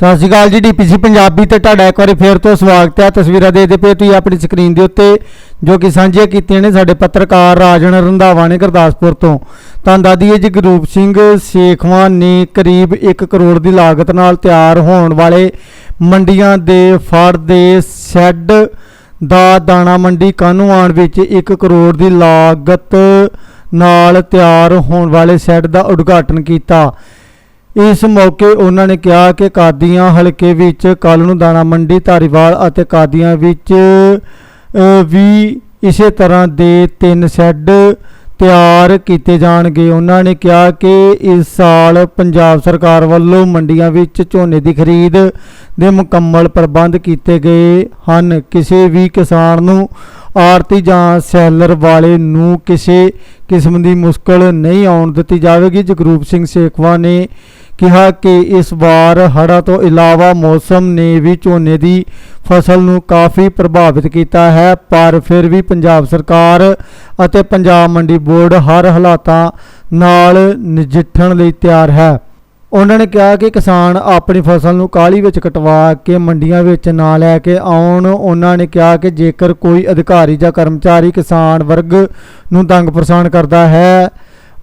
ਸਤਿ ਸ਼੍ਰੀ ਅਕਾਲ ਜੀ, ਡੀਪੀਸੀ ਪੰਜਾਬੀ ਤੇ ਤੁਹਾਡਾ ਇੱਕ ਵਾਰੀ ਫੇਰ ਤੋਂ ਸਵਾਗਤ ਹੈ। ਤਸਵੀਰਾਂ ਦੇਖਦੇ ਪਏ ਤੁਸੀਂ ਆਪਣੀ ਸਕਰੀਨ ਦੇ ਉੱਤੇ, ਜੋ ਕਿ ਸਾਂਝੀਆਂ ਕੀਤੀਆਂ ਨੇ ਸਾਡੇ ਪੱਤਰਕਾਰ ਰਾਜਨ ਰੰਧਾਵਾ ਨੇ ਗੁਰਦਾਸਪੁਰ ਤੋਂ। ਤਾਂ ਦਾਦੀਏ ਜੀ ਗਰੂਪ ਸਿੰਘ ਸੇਖਵਾਂ ਨੇ ਕਰੀਬ 1 ਕਰੋੜ ਦੀ ਲਾਗਤ ਨਾਲ ਤਿਆਰ ਹੋਣ ਵਾਲੇ ਮੰਡੀਆਂ ਦੇ ਫੜ ਦੇ ਸ਼ੈੱਡ ਦਾ ਦਾਣਾ ਮੰਡੀ ਕਾਨੂੰਵਾਨ ਵਿੱਚ 1 ਕਰੋੜ ਦੀ ਲਾਗਤ ਨਾਲ ਤਿਆਰ ਹੋਣ ਵਾਲੇ ਸ਼ੈੱਡ ਦਾ ਉਦਘਾਟਨ ਕੀਤਾ। ਇਸ ਮੌਕੇ ਉਹਨਾਂ ਨੇ ਕਿਹਾ ਕਿ ਕਾਦੀਆਂ ਹਲਕੇ ਵਿੱਚ ਕੱਲ ਨੂੰ ਦਾਣਾ ਮੰਡੀ, ਧਾਰੀਵਾਲ ਅਤੇ ਕਾਦੀਆਂ ਵਿੱਚ ਵੀ ਇਸੇ ਤਰ੍ਹਾਂ ਦੇ ਤਿੰਨ ਸ਼ੈੱਡ ਤਿਆਰ ਕੀਤੇ ਜਾਣਗੇ। ਉਹਨਾਂ ਨੇ ਕਿਹਾ ਕਿ ਇਸ ਸਾਲ ਪੰਜਾਬ ਸਰਕਾਰ ਵੱਲੋਂ ਮੰਡੀਆਂ ਵਿੱਚ ਝੋਨੇ ਦੀ ਖਰੀਦ ਦੇ ਮੁਕੰਮਲ ਪ੍ਰਬੰਧ ਕੀਤੇ ਗਏ ਹਨ। ਕਿਸੇ ਵੀ ਕਿਸਾਨ ਨੂੰ ਆੜਤੀ ਜਾਂ ਸੈਲਰ ਵਾਲੇ ਨੂੰ ਕਿਸੇ ਕਿਸਮ ਦੀ ਮੁਸ਼ਕਲ ਨਹੀਂ ਆਉਣ ਦਿੱਤੀ ਜਾਵੇਗੀ। ਜਗਰੂਪ ਸਿੰਘ ਸੇਖਵਾ ਨੇ ਕਿਹਾ ਕਿ ਇਸ ਵਾਰ ਹੜ੍ਹਾਂ ਤੋਂ ਇਲਾਵਾ ਮੌਸਮ ਨੇ ਵੀ ਝੋਨੇ ਦੀ ਫਸਲ ਨੂੰ ਕਾਫੀ ਪ੍ਰਭਾਵਿਤ ਕੀਤਾ ਹੈ, ਪਰ ਫਿਰ ਵੀ ਪੰਜਾਬ ਸਰਕਾਰ ਅਤੇ ਪੰਜਾਬ ਮੰਡੀ ਬੋਰਡ ਹਰ ਹਾਲਾਤਾਂ ਨਾਲ ਨਜਿੱਠਣ ਲਈ ਤਿਆਰ ਹੈ। ਉਹਨਾਂ ਨੇ ਕਿਹਾ ਕਿ ਕਿਸਾਨ ਆਪਣੀ ਫਸਲ ਨੂੰ ਕਾਲੀ ਵਿੱਚ ਕਟਵਾ ਕੇ ਮੰਡੀਆਂ ਵਿੱਚ ਨਾ ਲੈ ਕੇ ਆਉਣ। ਉਹਨਾਂ ਨੇ ਕਿਹਾ ਕਿ ਜੇਕਰ ਕੋਈ ਅਧਿਕਾਰੀ ਜਾਂ ਕਰਮਚਾਰੀ ਕਿਸਾਨ ਵਰਗ ਨੂੰ ਤੰਗ ਪਰੇਸ਼ਾਨ ਕਰਦਾ ਹੈ,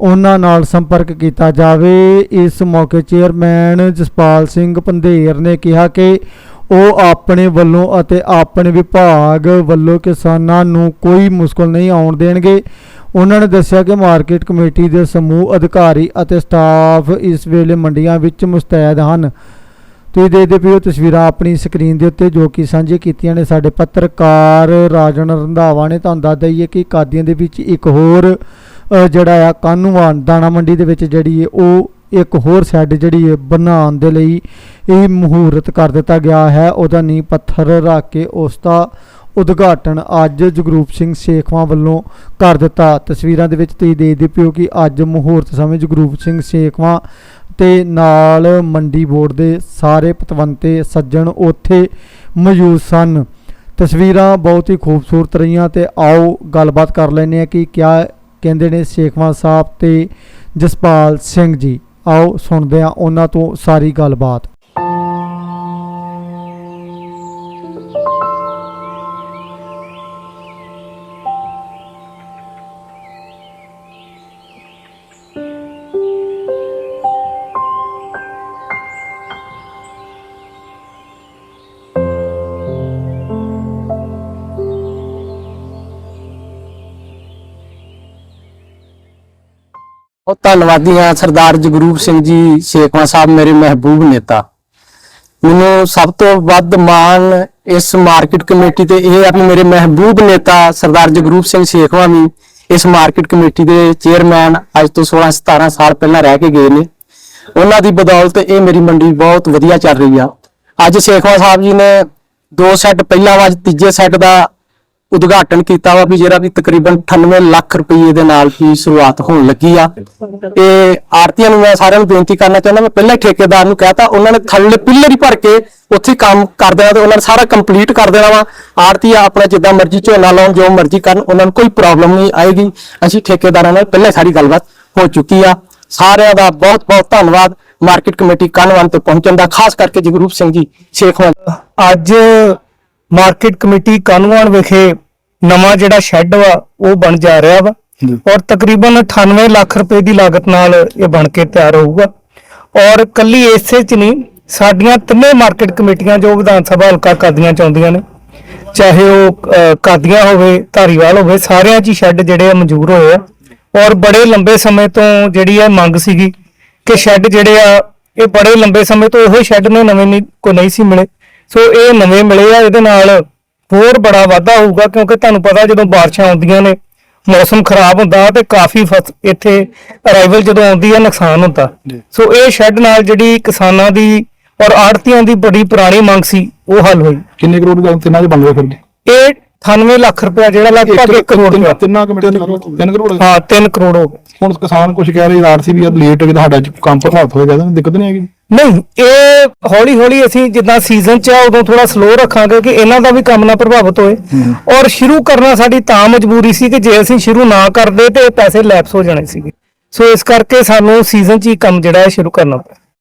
ਉਹਨਾਂ ਨਾਲ ਸੰਪਰਕ ਕੀਤਾ ਜਾਵੇ। ਇਸ ਮੌਕੇ ਚੇਅਰਮੈਨ ਜਸਪਾਲ ਸਿੰਘ ਪੰਧੇਰ ਨੇ ਕਿਹਾ ਕਿ ਉਹ ਆਪਣੇ ਵੱਲੋਂ ਅਤੇ ਆਪਣੇ ਵਿਭਾਗ ਵੱਲੋਂ ਕਿਸਾਨਾਂ ਨੂੰ ਕੋਈ ਮੁਸ਼ਕਲ ਨਹੀਂ ਆਉਣ ਦੇਣਗੇ। ਉਹਨਾਂ ਨੇ ਦੱਸਿਆ ਕਿ ਮਾਰਕੀਟ ਕਮੇਟੀ ਦੇ ਸਮੂਹ ਅਧਿਕਾਰੀ ਅਤੇ ਸਟਾਫ ਇਸ ਵੇਲੇ ਮੰਡੀਆਂ ਵਿੱਚ ਮੁਸਤੈਦ ਹਨ। ਤੁਸੀਂ ਦੇਖਦੇ ਪਏ ਹੋ ਤਸਵੀਰਾਂ ਆਪਣੀ ਸਕਰੀਨ ਦੇ ਉੱਤੇ ਜੋ ਕਿ ਸਾਂਝੇ ਕੀਤੀਆਂ ਨੇ। ਸਾਡੇ ਪੱਤਰਕਾਰ ਰਾਜਨ ਰੰਧਾਵਾ ਨੇ ਤੁਹਾਨੂੰ ਦੱਸ ਦਈਏ ਕਿ ਕਾਦੀਆਂ ਦੇ ਵਿੱਚ ਇੱਕ ਹੋਰ ਜਿਹੜਾ ਆ ਕਾਨੂੰਵਾਨ ਦਾਣਾ ਮੰਡੀ ਦੇ ਵਿੱਚ ਜਿਹੜੀ ਹੈ ਉਹ ਇੱਕ ਹੋਰ ਸ਼ੈੱਡ ਜਿਹੜੀ ਹੈ ਬਣਾਉਣ ਦੇ ਲਈ ਇਹ ਮਹੂਰਤ ਕਰ ਦਿੱਤਾ ਗਿਆ ਹੈ। ਉਹਦਾ ਨੀਂਹ ਪੱਥਰ ਰੱਖ ਕੇ ਉਸ ਦਾ ਉਦਘਾਟਨ ਅੱਜ ਜਗਰੂਪ ਸਿੰਘ ਸੇਖਵਾਂ ਵੱਲੋਂ ਕਰ ਦਿੱਤਾ। ਤਸਵੀਰਾਂ ਦੇ ਵਿੱਚ ਤੁਸੀਂ ਦੇਖਦੇ ਪਿਓ ਕਿ ਅੱਜ ਮਹੂਰਤ ਸਮੇਂ ਜਗਰੂਪ ਸਿੰਘ ਸੇਖਵਾਂ ਤੇ ਨਾਲ ਮੰਡੀ ਬੋਰਡ ਦੇ ਸਾਰੇ ਪਤਵੰਤੇ ਸੱਜਣ ਉੱਥੇ ਮੌਜੂਦ ਸਨ। ਤਸਵੀਰਾਂ ਬਹੁਤ ਹੀ ਖੂਬਸੂਰਤ ਰਹੀਆਂ ਤੇ ਆਓ ਗੱਲਬਾਤ ਕਰ ਲੈਂਦੇ ਆ ਕਿ ਕਿਆ ਕਹਿੰਦੇ ਨੇ ਸੇਖਵਾਂ ਸਾਹਿਬ ਤੇ ਜਸਪਾਲ ਸਿੰਘ ਜੀ। ਆਓ ਸੁਣਦੇ ਆ ਉਹਨਾਂ ਤੋਂ ਸਾਰੀ ਗੱਲਬਾਤ। ਬਹੁਤ ਧੰਨਵਾਦੀ ਹਾਂ ਸਰਦਾਰ ਜਗਰੂਪ ਸਿੰਘ ਜੀ ਸ਼ੇਖਵਾ ਸਾਹਿਬ, ਮੇਰੇ ਮਹਿਬੂਬ ਨੇਤਾ। ਮੈਨੂੰ ਸਭ ਤੋਂ ਵੱਧ ਮਾਣ ਇਸ ਮਾਰਕੀਟ ਕਮੇਟੀ ਤੇ, ਇਹ ਆ ਵੀ ਮੇਰੇ ਮਹਿਬੂਬ ਨੇਤਾ ਸਰਦਾਰ ਜਗਰੂਪ ਸਿੰਘ ਸ਼ੇਖਵਾ ਵੀ ਇਸ ਮਾਰਕੀਟ ਕਮੇਟੀ ਦੇ ਚੇਅਰਮੈਨ ਅੱਜ ਤੋਂ 16 17 ਸਾਲ ਪਹਿਲਾਂ ਰਹਿ ਕੇ ਗਏ ਨੇ। ਉਹਨਾਂ ਦੀ ਬਦੌਲਤ ਇਹ ਮੇਰੀ ਮੰਡੀ ਬਹੁਤ ਵਧੀਆ ਚੱਲ ਰਹੀ ਆ। ਅੱਜ ਸ਼ੇਖਵਾ ਸਾਹਿਬ ਜੀ ਨੇ ਦੋ ਸੈੱਟ, ਪਹਿਲਾ ਵਾ ਅੱਜ ਤੀਜੇ ਸੈੱਟ ਦਾ ਉਦਘਾਟਨ ਕੀਤਾ ਵਾ ਵੀ ਜਿਹੜਾ ਵੀ ਤਕਰੀਬਨ 98 ਲੱਖ ਰੁਪਏ ਦੇ ਨਾਲ ਵੀ ਸ਼ੁਰੂਆਤ ਹੋਣ ਲੱਗੀ ਆ। ਤੇ ਆਰਤੀਆਂ ਨੂੰ ਮੈਂ ਸਾਰਿਆਂ ਨੂੰ ਬੇਨਤੀ ਕਰਨਾ ਚਾਹੁੰਦਾ, ਮੈਂ ਪਹਿਲਾਂ ਠੇਕੇਦਾਰ ਨੂੰ ਕਹਿਤਾ, ਉਹਨਾਂ ਨੇ ਥੱਲੇ ਪਿੱਲਰ ਹੀ ਭਰ ਕੇ ਉੱਥੇ ਕੰਮ ਕਰ ਦੇਣਾ ਤੇ ਉਹਨਾਂ ਨੇ ਸਾਰਾ ਕੰਪਲੀਟ ਕਰ ਦੇਣਾ ਵਾ। ਆਰਤੀ ਆਪਣਾ ਜਿੱਦਾਂ ਮਰਜ਼ੀ ਝੋਨਾ ਲਾਉਣ, ਜੋ ਮਰਜ਼ੀ ਕਰਨ, ਉਹਨਾਂ ਨੂੰ ਕੋਈ ਪ੍ਰੋਬਲਮ ਨਹੀਂ ਆਏਗੀ। ਅਸੀਂ ਠੇਕੇਦਾਰਾਂ ਨਾਲ ਪਹਿਲਾਂ ਸਾਰੀ ਗੱਲਬਾਤ ਹੋ ਚੁੱਕੀ ਆ। ਸਾਰਿਆਂ ਦਾ ਬਹੁਤ ਬਹੁਤ ਧੰਨਵਾਦ ਮਾਰਕੀਟ ਕਮੇਟੀ ਕਾਨਵਨ ਤੇ ਪਹੁੰਚਣ ਦਾ, ਖਾਸ ਕਰਕੇ ਜਗਰੂਪ ਸਿੰਘ ਜੀ ਸ਼ੇਖਵਾਨ ਅੱਜ ਮਾਰਕੀਟ ਕਮੇਟੀ ਕਾਨੂੰਨ ਵਿਖੇ ਨਵਾਂ ਜਿਹੜਾ ਸ਼ੈੱਡ ਵਾ ਉਹ ਬਣ ਜਾ ਰਿਹਾ ਵਾ। ਔਰ ਤਕਰੀਬਨ 98 ਲੱਖ ਰੁਪਏ ਦੀ ਲਾਗਤ ਨਾਲ ਇਹ ਬਣ ਕੇ ਤਿਆਰ ਹੋਊਗਾ। ਔਰ ਕੱਲੀ ਇਸੇ ਚ ਨਹੀਂ ਸਾਡੀਆਂ ਤਿੰਨੇ ਮਾਰਕੀਟ ਕਮੇਟੀਆਂ ਜੋ ਵਿਧਾਨ ਸਭਾ ਹਲਕਾ ਕਾਦੀਆਂ ਚਾਹੁੰਦੀਆਂ ਨੇ ਚਾਹੇ ਉਹ ਕਾਦੀਆਂ ਹੋਵੇ ਧਾਰੀਵਾਲ ਹੋਵੇ ਸਾਰਿਆਂ 'ਚ ਹੀ ਸ਼ੈੱਡ ਜਿਹੜੇ ਆ ਮਨਜ਼ੂਰ ਹੋਏ ਆ। ਔਰ ਬੜੇ ਲੰਬੇ ਸਮੇਂ ਤੋਂ ਜਿਹੜੀ ਇਹ ਮੰਗ ਸੀਗੀ ਕਿ ਸ਼ੈੱਡ ਜਿਹੜੇ ਆ ਇਹ ਬੜੇ ਲੰਬੇ ਸਮੇਂ ਤੋਂ ਇਹੋ ਸ਼ੈੱਡ ਨੇ ਨਵੇਂ ਨਹੀਂ ਕੋ ਨਹੀਂ ਸੀ ਮਿਲੇ। ਸੋ ਇਹ ਨਵੇਂ ਮਿਲੇ ਆ ਇਹਦੇ ਨਾਲ ਹੋਰ ਬੜਾ ਵਾਧਾ ਹੋਊਗਾ ਕਿਉਂਕਿ ਤੁਹਾਨੂੰ ਪਤਾ ਜਦੋਂ ਬਾਰਿਸ਼ਾਂ ਆਉਂਦੀਆਂ ਨੇ ਮੌਸਮ ਖਰਾਬ ਹੁੰਦਾ ਤੇ ਕਾਫੀ ਇੱਥੇ ਅਰਾਈਵਲ ਜਦੋਂ ਆਉਂਦੀ ਹੈ ਨੁਕਸਾਨ ਹੁੰਦਾ। ਸੋ ਇਹ ਸ਼ੈੱਡ ਨਾਲ ਜਿਹੜੀ ਕਿਸਾਨਾਂ ਦੀ ਔਰ ਆੜਤੀਆਂ ਦੀ ਬੜੀ ਪੁਰਾਣੀ ਮੰਗ ਸੀ ਉਹ ਹੱਲ ਹੋਈ। ਕਿੰਨੇ ਕਰੋੜ ਦਾ ਤਿੰਨਾਂ ਚ ਬਣ ਗਏ ਫਿਰ ਇਹ 98 ਲੱਖ ਰੁਪਇਆ ਜਿਹੜਾ ਲਗਭਗ 1 ਕਰੋੜ ਤਿੰਨ- ਰੁਪਇਆ ਤਿੰਨਾਂ ਕਮੇਟੀਆਂ ਦੇ 3 ਕਰੋੜ ਹਾਂ। 3 ਕਰੋੜ ਹੋ ਗਏ। ਹੁਣ ਕਿਸਾਨ ਕੁਝ ਕਹਿ ਰਹੇ ਆਰਸੀ ਵੀ ਲੇਟ ਹੋ ਗਿਆ ਸਾਡਾ ਅੱਜ ਕੰਮ ਪ੍ਰਭਾਵਿਤ ਹੋਏਗਾ ਤਾਂ ਦਿੱਕਤ ਨਹੀਂ ਆਏਗੀ ਨਹੀਂ ਇਹ ਹੌਲੀ ਹੌਲੀ ਅਸੀਂ ਜਿੱਦਾਂ ਸੀਜ਼ਨ ਚ ਆ ਉਦੋਂ ਥੋੜਾ ਸਲੋ ਰੱਖਾਂਗੇ ਕਿ ਇਹਨਾਂ ਦਾ ਵੀ ਕੰਮ ਨਾ ਪ੍ਰਭਾਵਿਤ ਹੋਏ। ਔਰ ਸ਼ੁਰੂ ਕਰਨਾ ਸਾਡੀ ਤਾਂ ਮਜਬੂਰੀ ਸੀ ਕਿ ਜੇ ਅਸੀਂ ਸ਼ੁਰੂ ਨਾ ਕਰਦੇ ਤੇ ਇਹ ਪੈਸੇ ਲੈਪਸ ਹੋ ਜਾਣੇ ਸੀਗੇ। ਸੋ ਇਸ ਕਰਕੇ ਸਾਨੂੰ ਸੀਜ਼ਨ ਚ ਹੀ ਕੰਮ ਜਿਹੜਾ ਹੈ ਸ਼ੁਰੂ ਕਰਨਾ ਪਿਆ।